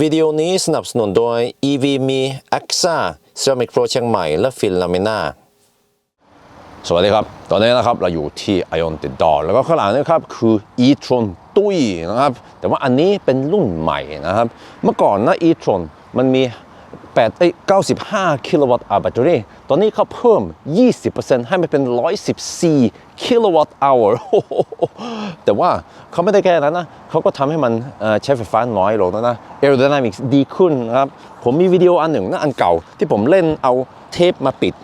วิดีโอนี้สนับสนุนโดย EVME, AXA Ceramic Pro เชียงใหม่ และฟิลลามนาสวัสดีครับ ตอนนี้นะครับเราอยู่ที่ Ion t e d o r แล้วก็ข้างหลังนะครับคือ e-tron ตุ้ยนะครับ แต่ว่าอันนี้เป็นรุ่นใหม่นะครับ เมื่อก่อนนะ e-tron มันมี 8เอ้ย95 กิโลวัตต์อแบตเตอรี่ตอนนี้เขาเพิ่ม 20%ให้มันเป็น 114 กิโลวัตต์ hour แต่ว่าเขาไม่ได้แค่นั้นนะเขาก็ทำให้มันใช้ไฟฟ้าน้อยลงนะ aerodynamics ดีขึ้นนะครับ ผมมีวิดีโออันหนึ่งนะอันเก่า ที่ผมเล่นเอาเทปมาปิด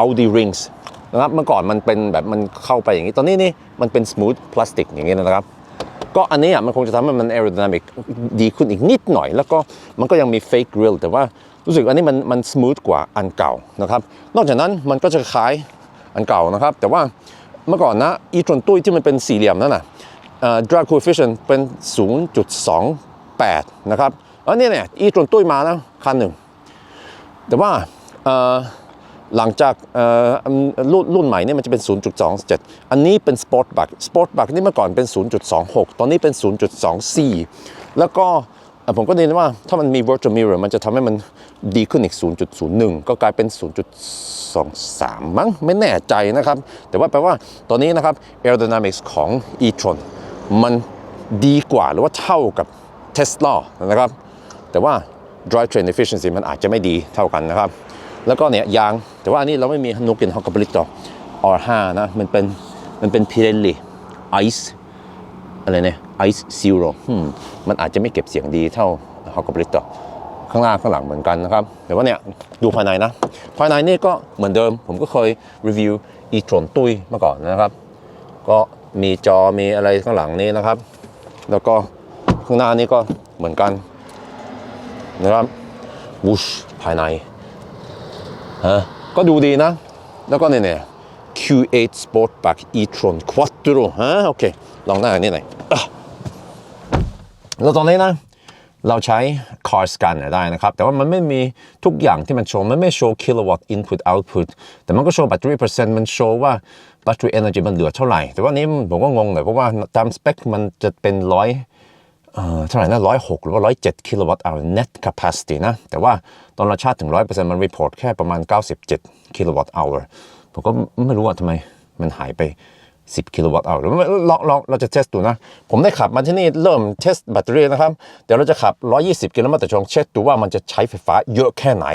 Audi Rings นะครับเมื่อก่อนมันเป็นแบบมันเข้าไปอย่างนี้ ตอนนี้นี่มันเป็น smooth plastic อย่างนี้นะครับก็อันนี้อะมันคงจะทำให้มัน aerodynamic ดีขึ้นอีกนิดหน่อย แล้วก็มันก็ยังมี fake grill แต่ว่า รู้สึกอันนี้มันมัน smooth กว่าอันเก่านะครับ นอกจากนั้นมันก็จะคล้ายอันเก่านะครับ แต่ว่าเมื่อก่อนนะอีตรนตุ้ยที่มันเป็นสี่เหลี่ยมนั่นน่ะเอ่อ drag coefficient เป็น 0.28 นะครับอันนี้เนี่ยอีตรนตุ้ยมานะคันหนึ่ง แต่ว่าเอ่อหลังจากเอ่อรุ่นรุ่นใหม่เนี่ยมันจะเป็น 0.27 อันนี้เป็น Sport b u c k Sport b u c k นี่เมื่อก่อนเป็น 0.26 ตอนนี้เป็น 0.24 แล้วก็ ผมก็ได้ยินว่าถ้ามันมี virtual mirror มันจะทำให้มันดีขึ้นอีก 0.01 ก็กลายเป็น 0.23 มั้งไม่แน่ใจนะครับ แต่ว่าแปลว่าตอนนี้นะครับ aerodynamics ของ e-tron มันดีกว่าหรือว่าเท่ากับ Tesla นะครับ แต่ว่า drive train efficiency มันอาจจะไม่ดีเท่ากันนะครับ แล้วก็เนี่ยยาง แต่ว่าอันนี้เราไม่มีฮานุกินฮอกกับลิตต์ R5 นะ มันเป็นมันเป็น Pirelli Ice อะไรเนี่ย Ice Zero อืมมันอาจจะไม่เก็บเสียงดีเท่าฮอกกับลิตข้างหน้าข้างหลังเหมือนกันนะครับแต่ว่าเนี่ยดูภายในนะ ภายในนี่ก็เหมือนเดิม ผมก็เคยรีวิว e-tron ตุ้ยมาก่อนนะครับ ก็มีจอมีอะไรข้างหลังนี้นะครับ แล้วก็ข้างหน้านี่ก็เหมือนกันนะครับวูชภายในฮะก็ดูดีนะ แล้วก็เนี่ย Q8 Sportback e-tron Quattro ฮะโอเค ลองหน้าอันนี้หน่อยแล้วตอนนี้นะ เราใช้ car scanner ได้นะครับ แต่ว่ามันไม่มีทุกอย่างที่มันโชว์ มันไม่โชว์ kilowatt input output แต่มันก็โชว์แบตเตอรี่เปอร์เซ็นต์มันโชว์ว่า battery energy มันเหลือเท่าไหร่ แต่ว่านี้ผมก็งงหน่อยเพราะว่าตามสเปคมันจะเป็นร้อยเท่าไหร่นะร้อยหกหรือว่าร้อยเจ็ดกิโลวัตต์ hour net capacity นะ แต่ว่าตอนเราชาร์จถึงร้อยเปอร์เซ็นต์มัน report แค่ประมาณ97กิโลวัตต์ hour ผมก็ไม่รู้ว่าทำไมมันหายไป 10 กิโลวัตต์ hour ลองลองเราจะเทสดูนะ ผมได้ขับมาที่นี่เริ่มเทสแบตเตอรี่นะครับ เดี๋ยวเราจะขับ 120 กิโลเมตรต่อชั่วโมงเช็คดูว่ามันจะใช้ไฟฟ้าเยอะแค่ไหน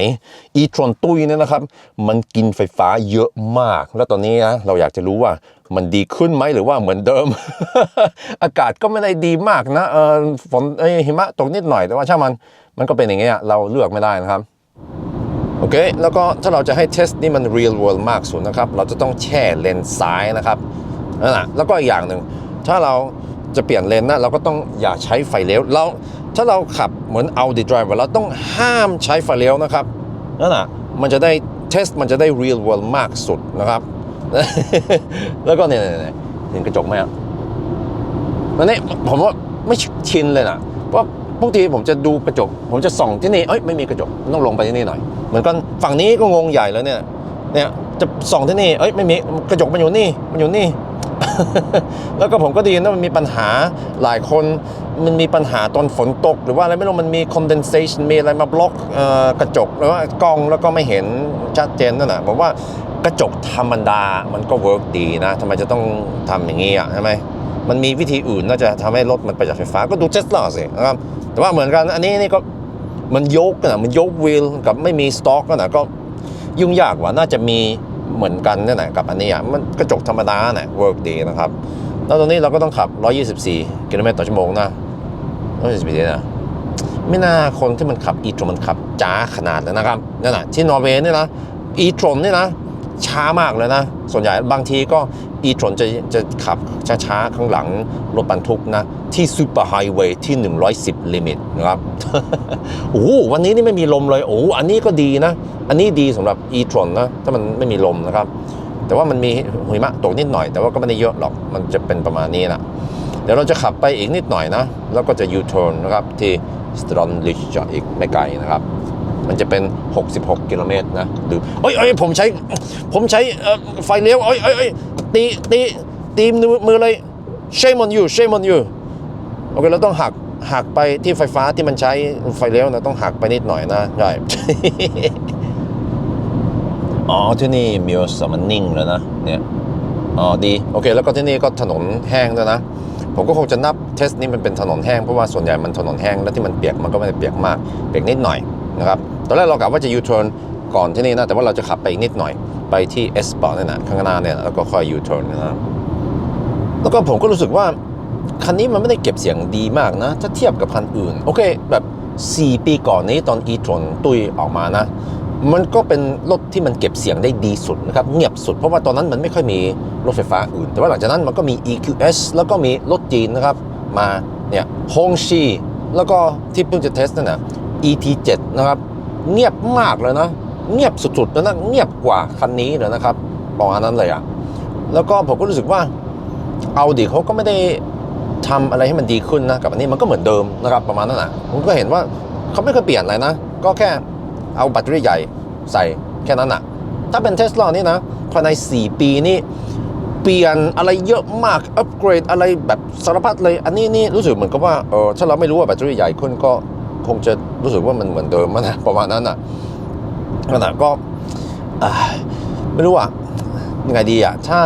e-tron ตุ้ยเนี่ยนะครับ มันกินไฟฟ้าเยอะมาก แล้วตอนนี้นะเราอยากจะรู้ว่ามันดีขึ้นไหมหรือว่าเหมือนเดิม อากาศก็ไม่ได้ดีมากนะเออฝนเอ้หิมะตกนิดหน่อยแต่ว่าช่างมันมันก็เป็นอย่างเงี้ยเราเลือกไม่ได้นะครับ อเค แล้วก็ถ้าเราจะให้เทสนี่มัน real world มากสุดนะครับ เราจะต้องแช่เลนซ้ายนะครับนั่นแหละแล้วก็อีกอย่างหนึ่ง ถ้าเราจะเปลี่ยนเลนนะเราก็ต้องอย่าใช้ไฟเลี้ยวเราถ้าเราขับเหมือน Audi driver เราต้องห้ามใช้ไฟเลี้ยวนะครับนั่นแหละมันจะได้เทสมันจะได้ real world มากสุดนะครับ แล้วก็เนี่ยเนี่ยเห็นกระจกไหมครับอันนี้ผมว่าไม่ชินเลยนะเพราะปกติผมจะดูกระจก ผมจะส่องที่นี่เอ้ยไม่มีกระจกต้องลงไปที่นี่หน่อย เหมือนกันฝั่งนี้ก็งงใหญ่แล้วเนี่ยเนี่ยจะส่องที่นี่เอ้ยไม่มีกระจกมันอยู่นี่มันอยู่นี่ แล้วก็ผมก็ไดีนะมันมีปัญหาหลายคนมันมีปัญหาตอนฝนตก หรือว่าอะไรไม่รู้มันมี condensation มีอะไรมาบล็อกกระจกหรือว่ากล้องแล้วก็ไม่เห็นชัดเจนนั่นแหละผมว่ากระจกธรรมดามันก็เวิร์กดีนะทำไมจะต้องทำอย่างนี้อะใช่ไหมมันมีวิธีอื่นน่าจะทำให้รถมันประหยัดไฟฟ้าก็ดูเทสลาสินะครับแต่ว่าเหมือนกันอันนี้นี่ก็ มันยกนะมันยกวีลกับไม่มีสต็อกนะก็ยุ่งยากกว่าน่าจะมีเหมือนกันนี่แหละกับอันนี้อะมันกระจกธรรมดาเนี่ยเวิร์กดีนะครับ แล้วตอนนี้เราก็ต้องขับ 124 กิโลเมตรต่อชั่วโมงนะ124นะไม่น่าคนที่มันขับอีทรมันขับจ้าขนาดนั้นนะครับนั่นนะที่นอร์เวย์นี่นะอีทรนี่นะ ช้ามากเลยนะ ส่วนใหญ่บางทีก็อีทรจะจะขับช้าๆ ข้างหลังรถบรรทุกนะ ที่ซูเปอร์ไฮเวย์ที่ 110 ลิมิตนะครับโอ้วันนี้นี่ไม่มีลมเลยโอ้อันนี้ก็ดีนะ อันนี้ดีสำหรับอีทรอนะ ถ้ามันไม่มีลมนะครับ แต่ว่ามันมีหิมะตกนิดหน่อย แต่ว่าก็ไม่ได้เยอะหรอกมันจะเป็นประมาณนี้นะเดี๋ยวเราจะขับไปอีกนิดหน่อยนะ แล้วก็จะ U-turn นะครับที่สตรอนลิชอีกไม่ไกลนะครับ มันจะเป็น 66 กิโลเมตรนะหรือเอ้ยเอ้ยผมใช้ ผมใช้ไฟเลี้ยวเอ้ยเอ้ยเอ้ยตีตีตีมือเลย shame on you shame on you โอเคเราต้องหักหักไปที่ไฟฟ้าที่มันใช้ไฟเลี้ยวนะต้องหักไปนิดหน่อยนะใช่อ๋อที่นี่มิวส์มันนิ่งแล้วนะเนี่ยอ๋อดีโอเคแล้วก็ที่นี่ก็ถนนแห้งด้วยนะผมก็คงจะนับเทสนี้มันเป็นถนนแห้งเพราะว่าส่วนใหญ่มันถนนแห้งแล้วที่มันเปียกมันก็ไม่ได้เปียกมากเปียกนิดหน่อย นะครับตอนแรกเรากะว่าจะยูเทิร์นก่อนที่นี่นะแต่ว่าเราจะขับไปอีกนิดหน่อยไปที่เอสปอร์ตนี่นนะข้างหน้าเนี่ยแล้วก็ค่อยยูเทิร์นนะแล้วก็ผมก็รู้สึกว่าคันนี้มันไม่ได้เก็บเสียงดีมากนะ ถ้าเทียบกับคันอื่น โอเค แบบ 4 ปีก่อนนี้ตอน e-tron ตุยออกมานะ มันก็เป็นรถที่มันเก็บเสียงได้ดีสุดนะครับ เงียบสุด เพราะว่าตอนนั้นมันไม่ค่อยมีรถไฟฟ้าอื่น แต่ว่าหลังจากนั้นมันก็มี EQS แล้วก็มีรถจีนนะครับ มาเนี่ยฮงชีแล้วก็ที่เพิ่งจะเทสนั่นนะ ET7 นะครับเงียบมากเลยนะเงียบสุดๆแล้วนะเงียบกว่าคันนี้เลยนะครับประมาณนั้นเลยอะแล้วก็ผมก็รู้สึกว่าเอาดิเขาก็ไม่ได้ทำอะไรให้มันดีขึ้นนะกับอันนี้มันก็เหมือนเดิมนะครับประมาณนั้นนะผมก็เห็นว่าเขาไม่เคยเปลี่ยนอะไรนะ ก็แค่เอาแบตเตอรี่ใหญ่ใส่แค่นั้นอะ ถ้าเป็นเทสลานี่นะภายใน 4 ปีนี่เปลี่ยนอะไรเยอะมากอัปเกรดอะไรแบบสารพัดเลย อันนี้นี่รู้สึกเหมือนกับว่าเออถ้าเราไม่รู้ว่าแบตเตอรี่ใหญ่ขึ้นก็ คงจะรู้สึกว่ามันเหมือนเดิมนะประมาณนั้นอะนั่นนะก็ไม่รู้อะยังไงดีอะถ้า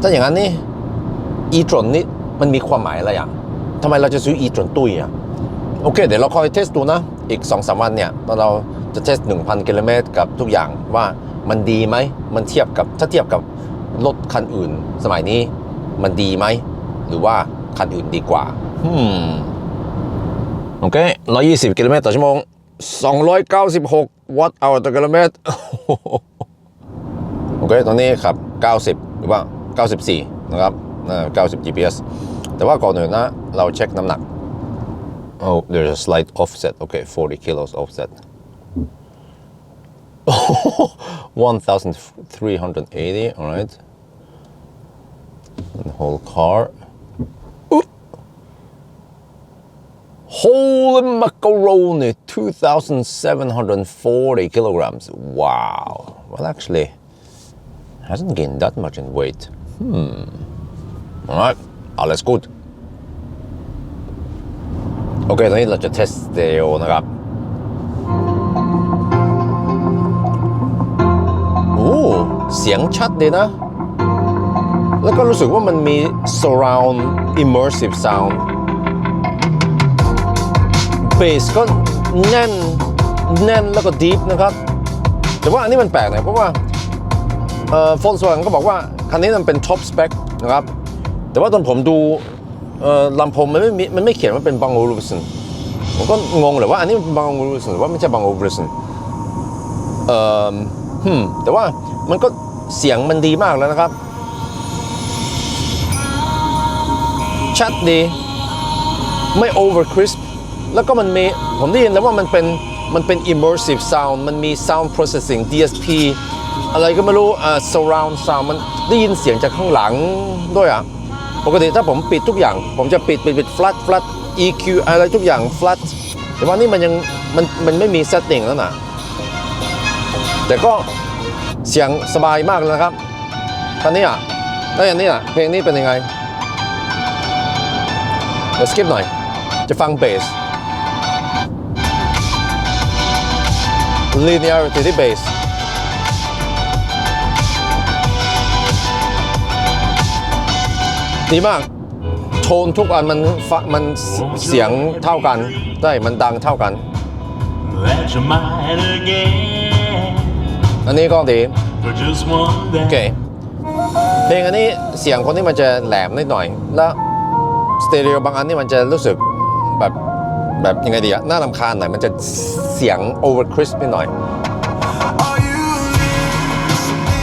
ถ้าอย่างนั้นนี่ e t r o n นี่มันมีความหมายอะไรอะทำไมเราจะซื้อ e t r o n ตุ้ยอะโอเค เดี๋ยวเราคอยเทสดูนะ อีก2อสวันเนี่ยตอนเราจะเทส 1,000 กิโลเมตรกับทุกอย่างว่ามันดีไหม มันเทียบกับถ้าเทียบกับรถคันอื่น สมัยนี้มันดีไหม หรือว่าคันอื่นดีกว่าอืม โอเค120กิโลเมตรต่อชั่วโมง296วัตต์เอาต่อกิโลเมตร โอเคตอนนี้ครับ90หรือว่า94นะครับน่า90 GPS แต่ว่าก่อนอื่นนะ เราเช็คน้ำหนัก Oh there's a slight offset okay 40 kilos offset 1380 alright and the whole car Holy macaroni 2740 kilograms wow well actually hasn't gained that much in weight. Hmm. All right, alles gut. โอเคตอนนี้เราจะเทสสเตอริโอนะครับโอ้เสียงชัดดีนะ แล้วก็รู้สึกว่ามันมี surround immersive sound เบ สก็แน่นแน่นแล้วก็ deep นะครับ แต่ว่าอันนี้มันแปลกหน่อยเพราะว่าเอ่อโฟล์สวก็บอกว่า คันนี้มันเป็นท็อปสเปคนะครับ แต่ว่าตอนผมดูเอ่อลำโพงมันไม่มันไม่เขียนว่าเป็นบังโอลูสันผมก็งงเลยว่าอันนี้มันเป็นบังโอลูสันหรือว่าไม่ใช่บังโอลูสันเอ่อฮึมแต่ว่ามันก็เสียงมันดีมากแล้วนะครับ ชัดดี ไม่ over crisp แล้วก็มันมีผมได้ยินแล้วว่ามันเป็นมันเป็น immersive sound มันมี sound processing DSP อะไรก็ไม่รู้อ่า surround sound มันได้ยินเสียงจากข้างหลังด้วยอะปกติถ้าผมปิดทุกอย่าง ผมจะปิดปิดปิด flat flat EQ อะไรทุกอย่าง flat แต่ว่านี่มันยังมันมันไม่มี setting แล้วนะแต่ก็เสียงสบายมากเลยนะครับคันนี้อะแล้วอย่างนี้อะเพลงนี้เป็นยังไงเดี๋ยวสกิปหน่อยจะฟังเบส linearity ที่เบสดีมาก โทนทุกอันมันฟมันเสียงเท่ากัน ได้มันดังเท่ากัน อันนี้ก็ดี โอเค เพลงอันนี้เสียงคนนี้มันจะแหลมนิดหน่อย แล้วสเตอริโอบางอันนี่มันจะรู้สึกแบบ แบบยังไงดีอะน่ารำคาญหน่อย มันจะเสียงโอเวอร์คริสนิดหน่อย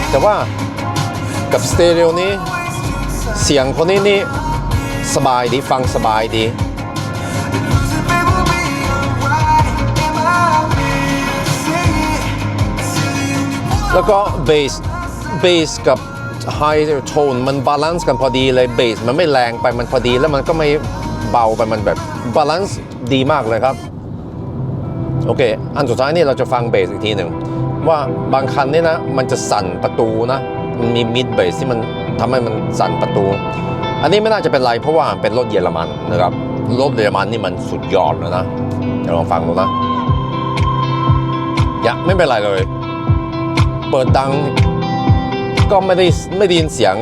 แต่ว่ากับสเตอริโอนี้ เสียงคนนี้นี่สบายดีฟังสบายดีแล้วก็เบสเบสกับไฮโทนมันบาลานซ์กันพอดีเลยเบสมันไม่แรงไปมันพอดีแล้วมันก็ไม่เบาไปมันแบบ บาลานซ์ดีมากเลยครับ โอเค อันสุดท้ายนี่เราจะฟังเบสอีกทีหนึ่ง ว่าบางคันนี่นะ มันจะสั่นประตูนะ มันมีมิดเบสที่มันทำให้มันสั่นประตู อันนี้ไม่น่าจะเป็นไรเพราะว่าเป็นรถเยอรมันนะครับ รถเยอรมันนี่มันสุดยอดแล้วนะเดี๋ยวลองฟังดูนะอย่าไม่เป็นไรเลย เปิดดังก็ไม่ได้ไม่ได้ยินเสียง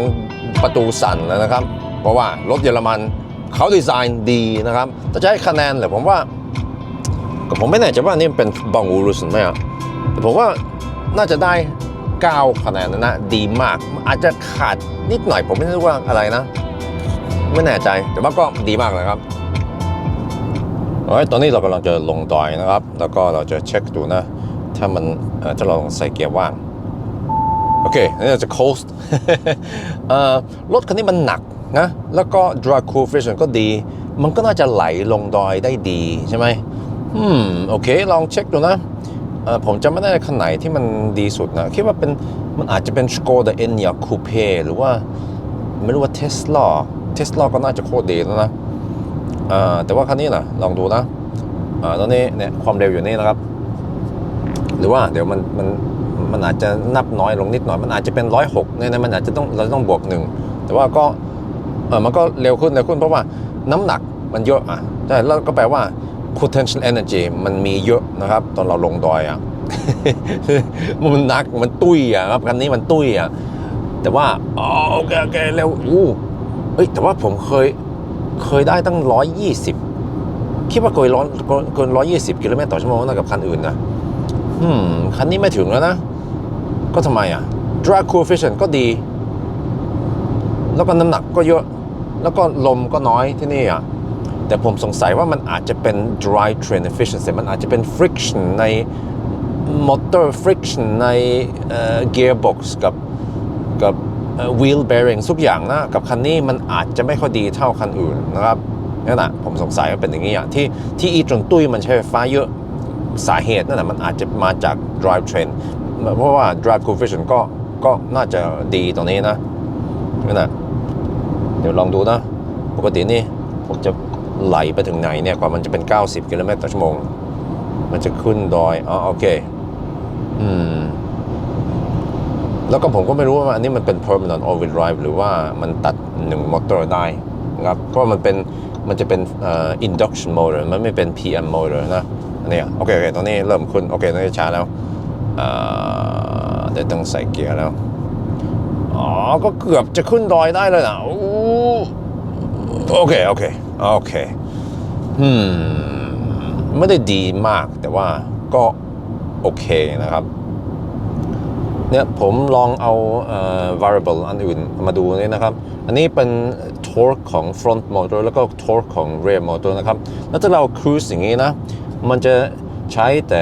ประตูสั่นแล้วนะครับ เพราะว่ารถเยอรมัน เขาดีไซน์ดีนะครับแต่จะให้คะแนนเหรอผมว่าก็ผมไม่แน่ใจว่านี่เป็นบองอูรุสไหมอะแต่ผมว่าน่าจะได้ 9 คะแนนนะนะดีมาก อาจจะขาดนิดหน่อย ผมไม่รู้ว่าอะไรนะ ไม่แน่ใจแต่ว่าก็ดีมากเลยครับเอ้ยตอนนี้เรากำลังจะลงดอยนะครับ แล้วก็เราจะเช็คดูนะ ถ้ามันเอ่อถ้าเราใส่เกียร์ว่าง โอเคนี่เราจะ coast เอ่อรถคันนี้มันหนัก นะแล้วก็ drag coefficient ก็ดี มันก็น่าจะไหลลงดอยได้ดีใช่ไหมอืมโอเค ลองเช็คดูนะผมจำไม่ได้คันไหนที่มันดีสุดนะ คิดว่าเป็นมันอาจจะเป็น Skoda e n y a Coupe หรือว่า ไม่รู้ว่า Tesla Tesla ก็น่าจะโคตรดีแล้วนะแต่ว่าคันนี้นะลองดูนะตอนนี้เนี่ยความเร็วอยู่นี่นะครับ หรือว่าเดี๋ยวมันมันมันอาจจะนับน้อยลงนิดหน่อย มันอาจจะเป็นร้อยหกเนี่ยนะมันอาจจะต้องเราต้องบวกหนึ่งแต่ว่าก็ เออมันก็เร็วขึ้นเร็วขึ้นเพราะว่าน้ำหนักมันเยอะอะใช่แล้วก็แปลว่า potential energy มันมีเยอะนะครับ ตอนเราลงดอยอะมันหนักมันตุ้ยอะครับคันนี้มันตุ้ยอะแต่ว่าโอเคโอเคเร็วอู้เอ้ยแต่ว่าผมเคยเคยได้ตั้งร้อยยี่สิบคิดว่าเกินร้อยเกินร้อยยี่สิบกิโลเมตรต่อชั่วโมงนะกับคันอื่นนะอืมคันนี้ไม่ถึงแล้วนะ ก็ทำไมอะ drag coefficient ก็ดี แล้วก็น้ำหนักก็เยอะ แล้วก็ลมก็น้อยที่นี่อะแต่ผมสงสัยว่ามันอาจจะเป็น dry train efficiency มันอาจจะเป็น friction ใน motor friction ในเอ่อ gearbox กับกับเอ่อ wheel bearing ทุกอย่างนะ กับคันนี้มันอาจจะไม่ค่อยดีเท่าคันอื่นนะครับนั่นแหะผมสงสัยว่าเป็นอย่างนี้อะที่ที่อีตรงตุ้ยมันใช้ไฟฟ้าเยอะสาเหตุนั่นแหละมันอาจจะมาจาก drive train เพราะว่า drive coefficient ก็ก็น่าจะดีตรงนี้นะนั่นแหละ ดี๋ยวลองดูนะปกตินี่ผมจะไหลไปถึงไหนเนี่ยกว่ามันจะเป็น 90กิโลเมตรต่อชั่วโมง มันจะขึ้นดอยอ๋อโอเค อืม แล้วก็ผมก็ไม่รู้ว่าอันนี้มันเป็น permanent all wheel drive หรือว่ามันตัดหนึ่งมอเตอร์ได้นะครับเพราะมันเป็นมันจะเป็นเอ่อ induction motor มันไม่เป็น PM motor นะอันนี้โอเคโอเคตอนนี้เริ่มขึ้นโอเคตอนนี้ช้าแล้วเดี๋ยวต้องใส่เกียร์แล้ว อ๋อ ก็เกือบจะขึ้นดอยได้เลยนะอู้โเคโอเคโอเคอืมไม่ได้ดีมากแต่ว่าก็โอเคนะครับเนี่ยผมลองเอาเอ่อ variable อันอื่นมาดูนี่นะครับ อันนี้เป็น torque ของ front motor แล้วก็ torque ของ rear motor นะครับ แล้วถ้าเรา cruise อย่างนี้นะ มันจะใช้แต่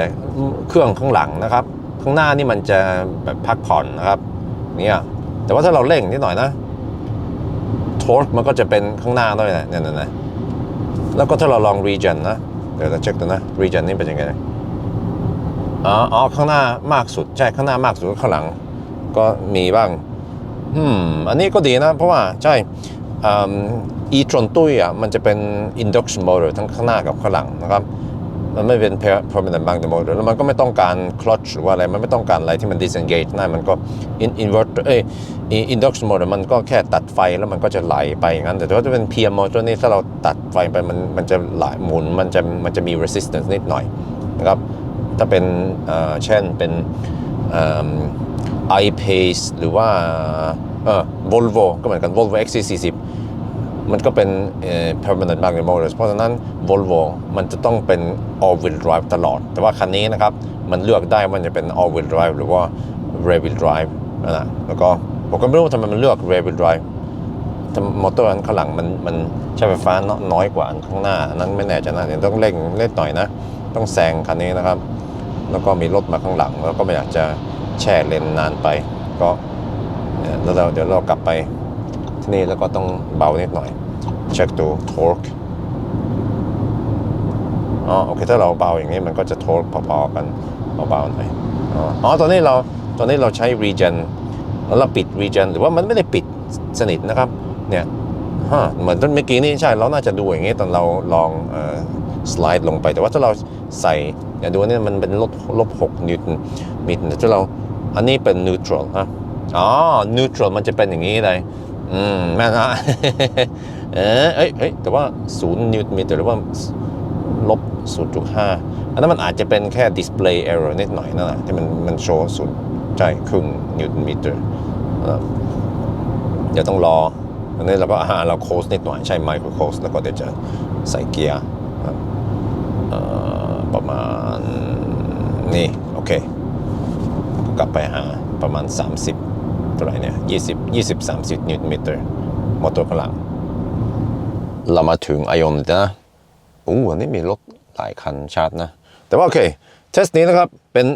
เครื่องข้างหลังนะครับ ข้างหน้านี่มันจะแบบพักผ่อนนะครับ เนี่ย แต่ว่าถ้าเราเร่งนิดหน่อยนะ torque มันก็จะเป็นข้างหน้าด้วยนะเนี่ยนะแล้วก็ถ้าเราลอง regen นะ เดี๋ยวเราเช็คดูนะ regen นี่เป็นยังไงอ๋ออข้างหน้ามากสุด ใช่ข้างหน้ามากสุดข้างหลัง ก็มีบ้างอืมอันนี้ก็ดีนะ เพราะว่าใช่อีตรอนตุ้ยอะมันจะเป็น induction motor ทั้งข้างหน้ากับข้างหลังนะครับ มันไม่เป็น permanent magnet motor แล้วมันก็ไม่ต้องการ clutch หรือว่าอะไร มันไม่ต้องการอะไรที่มัน disengage ได้มันก็ in inverter เอ้ย induction motor มันก็แค่ตัดไฟแล้วมันก็จะไหลไปอย่างนั้น แต่ถ้าจะเป็น PM motor นี่ถ้าเราตัดไฟไปมันมันจะไหลหมุนมันจะมันจะมี resistance นิดหน่อยนะครับ ถ้าเป็นเอ่อเช่นเป็นเอิ่ม iPace หรือว่าเออ Volvo ก็เหมือนกัน Volvo XC40 มันก็เป็น permanent magnet motors เพราะฉะนั้น Volvo มันจะต้องเป็น all wheel drive ตลอด แต่ว่าคันนี้นะครับ มันเลือกได้ว่าจะเป็น all wheel drive หรือว่า rear wheel drive นะแล้วก็ผมก็ไม่รู้ทำไมมันเลือก rear wheel drive ทำมอเตอร์อันข้างหลังมันมันใช้ไฟฟ้าน้อยกว่าอันข้างหน้านนั้นไม่แน่ใจนะเดี๋ยวต้องเร่งเล่นหน่อยนะ ต้องแซงคันนี้นะครับ แล้วก็มีรถมาข้างหลัง แล้วก็ไม่อยากจะแช่เลนนานไป ก็เนี่ยแล้วเราเดี๋ยวเรากลับไป ที่นี่แล้วก็ต้องเบานิดหน่อย เช็คดู torque อ๋อโอเค ถ้าเราเบาอย่างนี้มันก็จะ torque พอๆกันเบาๆหน่อยอ๋อตอนนี้เราตอนนี้เราใช้ regen แล้วเราปิด regen หรือว่ามันไม่ได้ปิดสนิทนะครับเนี่ยฮะเหมือนต้นเมื่อกี้นี่ใช่เราน่าจะดูอย่างนี้ตอนเราลองสไลด์ลงไป แต่ว่าถ้าเราใส่อย่าดูนี่มันเป็นลบลบหกนิวตันมิลถ้าเราอันนี้เป็น neutral นะอ๋อ neutral มันจะเป็นอย่างนี้เลย อืมแม่นนะเออเอ้ยเอ้ยแต่ว่า 0 นิวตันเมตรหรือว่าลบ 0.5 อันนั้นมันอาจจะเป็นแค่ display error นิดหน่อยนั่นแหละที่มันมันโชว์ศูนย์ใช่ครึ่งนิวตันเมตรเดี๋ยวต้องรออันนี้เราก็อ่าเราโค้ชนิดหน่อยใช่ไมโครโค้ชแล้วก็เดี๋ยวจะใส่เกียร์ประมาณนี่ โอเค กลับไปหาประมาณ 30 เท่าไหร่เนี่ย20 20 30 นิวตันเมตรมอเตอร์ข้างหลังเรามาถึงไอออนนะอู้อันนี้มีรถหลายคันชาร์จนะ แต่ว่าโอเค เทสนี้นะครับ เป็น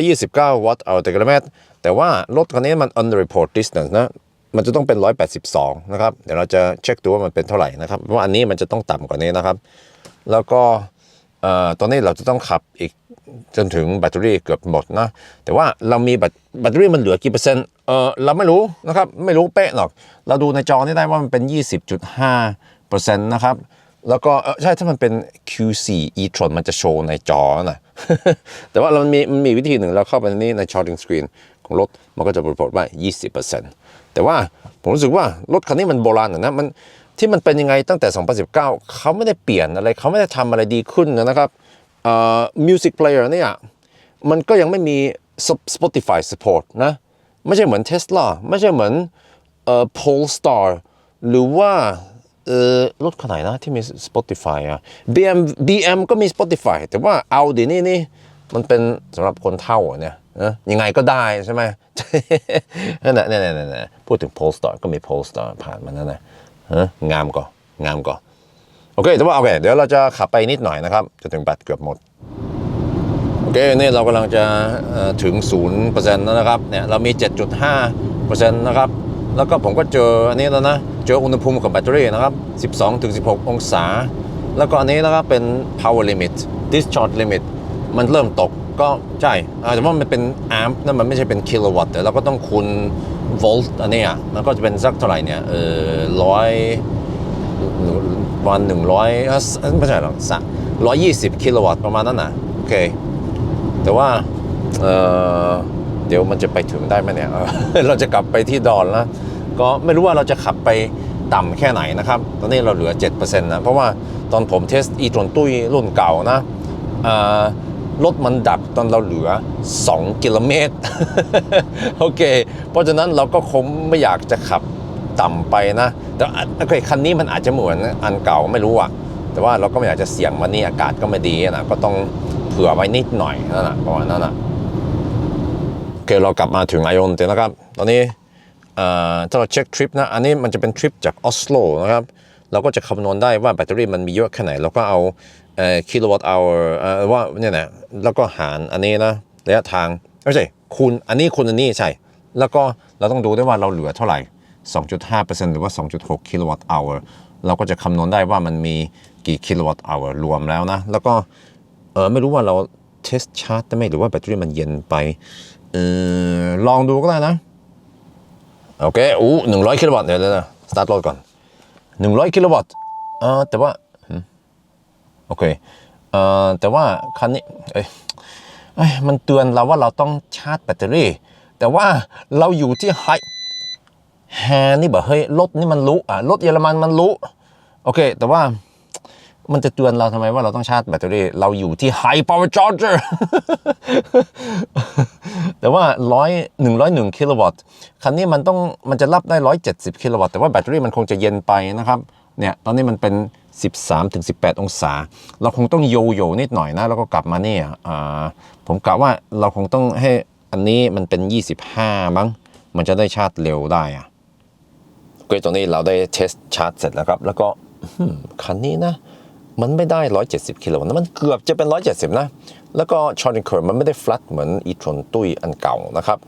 229 วัตต์ต่อกิโลเมตร แต่ว่ารถคันนี้มัน underreport distance นะ มันจะต้องเป็น 182 นะครับ เดี๋ยวเราจะเช็คดูว่ามันเป็นเท่าไหร่นะครับ เพราะว่าอันนี้มันจะต้องต่ำกว่านี้นะครับ แล้วก็ตอนนี้เราจะต้องขับอีกจนถึงแบตเตอรี่เกือบหมดนะ แต่ว่าเรามีแบตแบตเตอรี่มันเหลือกี่เปอร์เซ็นต์ เออเราไม่รู้นะครับ ไม่รู้เป๊ะหรอก เราดูในจอนี่ได้ว่ามันเป็น 20.5เปอร์เซ็นต์นะครับ แล้วก็ใช่ถ้ามันเป็น Q4 e-tron มันจะโชว์ในจอนะแต่ว่าเรามันมีมันมีวิธีหนึ่งเราเข้าไปในนี้ใน charging screen ของรถ มันก็จะปรีพอร์ตว่า 20%แต่ว่าผมรู้สึกว่ารถคันนี้มันโบราณนะมันที่มันเป็นยังไงตั้งแต่ 2019 เขาไม่ได้เปลี่ยนอะไร เขาไม่ได้ทำอะไรดีขึ้นนะครับเอ่อ music player เนี่ย มันก็ยังไม่มี Spotify support นะ ไม่ใช่เหมือน Tesla ไม่ใช่เหมือนเอ่อ Polestar หรือว่าเอ่อรถคันไหนนะที่มี Spotify อะ BM BM ก็มี Spotify แต่ว่า Audi นี่นี่มันเป็นสำหรับคนเท่าเนี่ยนะยังไงก็ได้ใช่ไหมนั่นแหละนั่นแหละนั่นพูดถึง Polestar ก็มี Polestar ผ่านมานั่นนะฮะงามก่อนงามก่อนโอเคแต่ว่าโอเค เดี๋ยวเราจะขับไปนิดหน่อยนะครับ จะถึงแบตเกือบหมด เคนี่เรากำลังจะถึง 0%แล้วนะครับเนี่ยเรามี 7.5%นะครับแล้วก็ผมก็เจออันนี้แล้วนะเจออุณหภูมิของแบตเตอรี่นะครับ 12-16 องศา แล้วก็อันนี้นะครับเป็น power limit discharge limit มันเริ่มตกก็ใช่อาแต่ว่ามันเป็น amp นั่นมันไม่ใช่เป็น kilowatt แต่เราก็ต้องคูณ volt อันนี้อะมันก็จะเป็นสักเท่าไหร่เนี่ยเออร้อยวันหนึ่งร้อยไม่ใช่หรอกสักร้อยยี่สิบกิโลวัตต์ประมาณนั้นนะโอเค แต่ว่าเเดี๋ยวมันจะไปถึงได้ไหมเนี่ย เราจะกลับไปที่ดอนแล้วก็ไม่รู้ว่าเราจะขับไปต่ำแค่ไหนนะครับ ตอนนี้เราเหลือ 7%นะ เพราะว่าตอนผมเทสอีตรนตุ้ยรุ่นเก่านะรถมันดับตอนเราเหลือ 2 กิโลเมตร โอเค เพราะฉะนั้นเราก็คงไม่อยากจะขับต่ำไปนะ แต่โอเคคันนี้มันอาจจะเหมือนอันเก่าไม่รู้อะแต่ว่าเราก็ไม่อยากจะเสี่ยงวันนี้อากาศก็ไม่ดีนะ ก็ต้อง ผื่อไว้นิดหน่อยนั่นแหละประมาณนั้นนะโอเคเรากลับมาถึงไอออนเตนะครับ ตอนนี้ถ้าเราเช็คทริปนะ อันนี้มันจะเป็นทริปจากออสโลนะครับ เราก็จะคำนวณได้ว่าแบตเตอรี่มันมีเยอะแค่ไหน เราก็เอาเอ่อกิโลวัตต์เอาว่าเนี่ยนะแล้วก็หารอันนี้นะระยะทางไม่ใช่คูณอันนี้คูณอันนี้ใช่ แล้วก็เราต้องดูด้วยว่าเราเหลือเท่าไหร่ 2.5%หรือว่า 2.6 กิโลวัตต์เอาเราก็จะคำนวณได้ว่ามันมีกี่กิโลวัตต์เอารวมแล้วนะ แล้วก็ เออไม่รู้ว่าเราเทสชาร์จได้ไหมหรือว่าแบตเตอรี่มันเย็นไปเออลองดูก็ได้นะ โอเคอู้หนึ่งร้อยกิโลวัตต์เดี๋ยวเดี๋ยวนะสตาร์ทรถก่อนหนึ่งร้อยกิโลวัตต์เอ่อแต่ว่าโอเคเอ่อแต่ว่าคันนี้เอ้ยเอ้ยมันเตือนเราว่าเราต้องชาร์จแบตเตอรี่ แต่ว่าเราอยู่ที่ไฮแฮนี่แบบเฮ้ยรถนี่มันรู้อะรถเยอรมันมันรู้ โอเค แต่ว่า มันจะเตือนเราทำไมว่าเราต้องชาร์จแบตเตอรี่ เราอยู่ที่ High Power Charger แต่ว่าร้อยหนึ่งร้อยหนึ่งกิโลวัตต์คันนี้มันต้องมันจะรับได้ร้อยเจ็ดสิบกิโลวัตต์แต่ว่าแบตเตอรี่มันคงจะเย็นไปนะครับเนี่ยตอนนี้มันเป็น 13ถึง18 องศา เราคงต้องโยโย่นิดหน่อยนะ แล้วก็กลับมาเนี่ยอ่าผมกะว่าเราคงต้องให้อันนี้มันเป็น 25 มั้ง มันจะได้ชาร์จเร็วได้อะโอเคตอนนี้เราได้เทสชาร์จเสร็จแล้วครับ แล้วก็คันนี้นะ มันไม่ได้ 170กิโลนะมันเกือบจะเป็น 170 นะ แล้วก็ charging curve มันไม่ได้ flat เหมือน e-tron ตุ้ยอันเก่านะครับ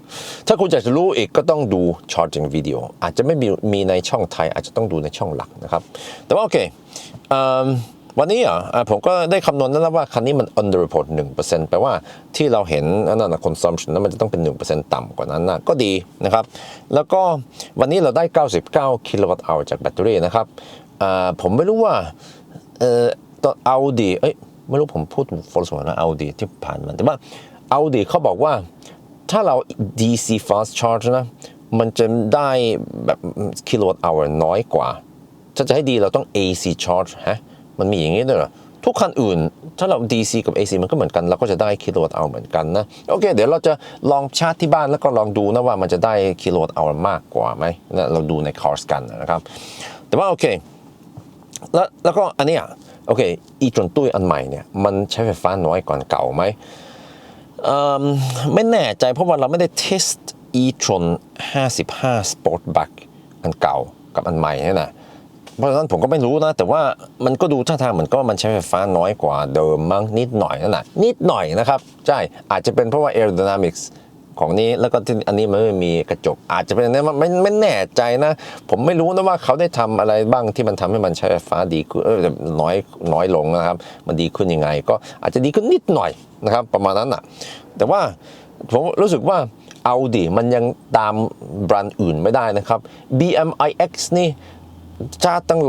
ถ้าคุณอยากจะรู้อีกก็ต้องดู charging video อาจจะไม่มีในช่องไทย อาจจะต้องดูในช่องหลักนะครับ แต่ว่าโอเคเอิ่มวันนี้อะผมก็ได้คำนวณแล้วว่าคันนี้มัน underreport 1%แปลว่าที่เราเห็นอันนั้นนะ consumption นั้นมันจะต้องเป็น 1%ต่ำกว่านั้นนะก็ดีนะครับ แล้วก็วันนี้เราได้ 99 กิโลวัตต์ hour จากแบตเตอรี่นะครับผมไม่รู้ว่า เออตอนเอาดีเอ้ยไม่รู้ผมพูดฟอร์สนะเอาดีที่ผ่านมาแต่ว่าเอาดีเขาบอกว่าถ้าเรา DC fast charge นะ มันจะได้แบบกิโลวัตต์ hour น้อยกว่า ถ้าจะให้ดีเราต้อง AC charge ฮะมันมีอย่างนี้ด้วยเหรอทุกคันอื่น ถ้าเรา DC กับ AC มันก็เหมือนกัน เราก็จะได้กิโลวัตต์เอาเหมือนกันนะ โอเค เดี๋ยวเราจะลองชาร์จที่บ้านแล้วก็ลองดูนะว่ามันจะได้กิโลวัตต์เอามากกว่าไหมนะเราดูในคอร์สกันนะครับ แต่ว่าโอเค แล้วแล้วก็อันเนี้ยโอเคอีจนตุ้ยอันใหม่เนี่ยมันใช้ไฟฟ้าน้อยกว่าเก่าไหมเอิ่มไม่แน่ใจเพราะว่าเราไม่ได้เทสต์ e-tron 55 Sportback อันเก่ากับอันใหม่นี่นะเพราะฉะนั้นผมก็ไม่รู้นะ แต่ว่ามันก็ดูท่าทางเหมือนก็มันใช้ไฟฟ้าน้อยกว่าเดิมมั้งนิดหน่อยนั่นแหะนิดหน่อยนะครับ ใช่ อาจจะเป็นเพราะว่า aerodynamics ของนี้แล้วก็ที่อันนี้มันไม่มีกระจก อาจจะเป็นอันนี้มันไม่ไม่แน่ใจนะ ผมไม่รู้นะว่าเขาได้ทำอะไรบ้างที่มันทำให้มันใช้ไฟฟ้าดีขึ้นน้อยน้อยลงนะครับ มันดีขึ้นยังไง ก็อาจจะดีขึ้นนิดหน่อยนะครับ ประมาณนั้นอะ แต่ว่าผมรู้สึกว่าเอาดิมันยังตามแบรนด์อื่นไม่ได้นะครับ BMIX นี่ชาร์จตั้ง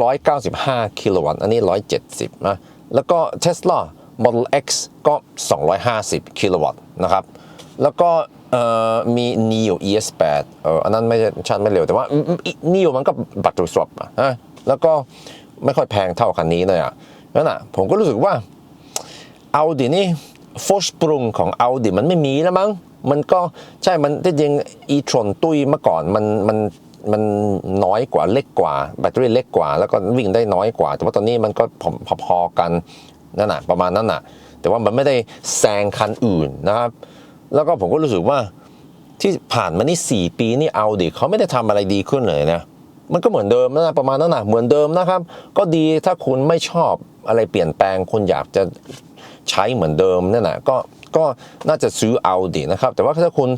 195 กิโลวัตต์ อันนี้ 170 นะ แล้วก็ Tesla Model X ก็ 250 กิโลวัตต์นะครับ แล้วก็ เอ่อมี Neo ES8 เอออันนั้นไม่ชาร์จไม่เร็วแต่ว่า Neo มันก็บัตร swap อะฮะแล้วก็ไม่ค่อยแพงเท่าคันนี้เลยอะนั่นอะผมก็รู้สึกว่าเอาดินี่ฟอสปรุงของเอาดิมันไม่มีแล้วมั้งมันก็ใช่มันที่จริงอีทรอนตุ้ยเมื่อก่อนมันมันมันน้อยกว่าเล็กกว่า แบตเตอรี่เล็กกว่า แล้วก็วิ่งได้น้อยกว่า แต่ว่าตอนนี้มันก็พอๆกันนั่นน่ะประมาณนั้นน่ะ แต่ว่ามันไม่ได้แซงคันอื่นนะครับ แล้วก็ผมก็รู้สึกว่าที่ผ่านมานี่ 4 ปีนี่เอาดิเขาไม่ได้ทำอะไรดีขึ้นเลยนะมันก็เหมือนเดิมนะประมาณนั้นนะเหมือนเดิมนะครับ ก็ดีถ้าคุณไม่ชอบอะไรเปลี่ยนแปลงคุณอยากจะใช้เหมือนเดิมนั่นแหละก็ก็น่าจะซื้อเอาดีนะครับ แต่ว่าถ้าคุณ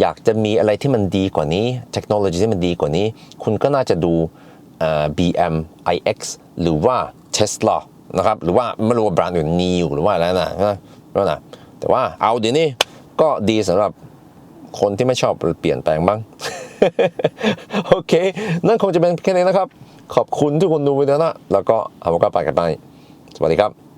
อยากจะมีอะไรที่มันดีกว่านี้ เทคโนโลยีที่มันดีกว่านี้ คุณก็น่าจะดูเอ่อ BM iX หรือว่า Tesla นะครับ หรือว่าไม่รู้ว่าแบรนด์อื่น Neo หรือว่าอะไรนะนะนั่นนะแต่ว่าเอาดีนี่ ก็ดีสำหรับคนที่ไม่ชอบเปลี่ยนแปลงบ้าง โอเค นั่นคงจะเป็นแค่นี้นะครับ ขอบคุณทุกคนดูวิดีโอนะ แล้วก็เอาก็ไปกันไป สวัสดีครับ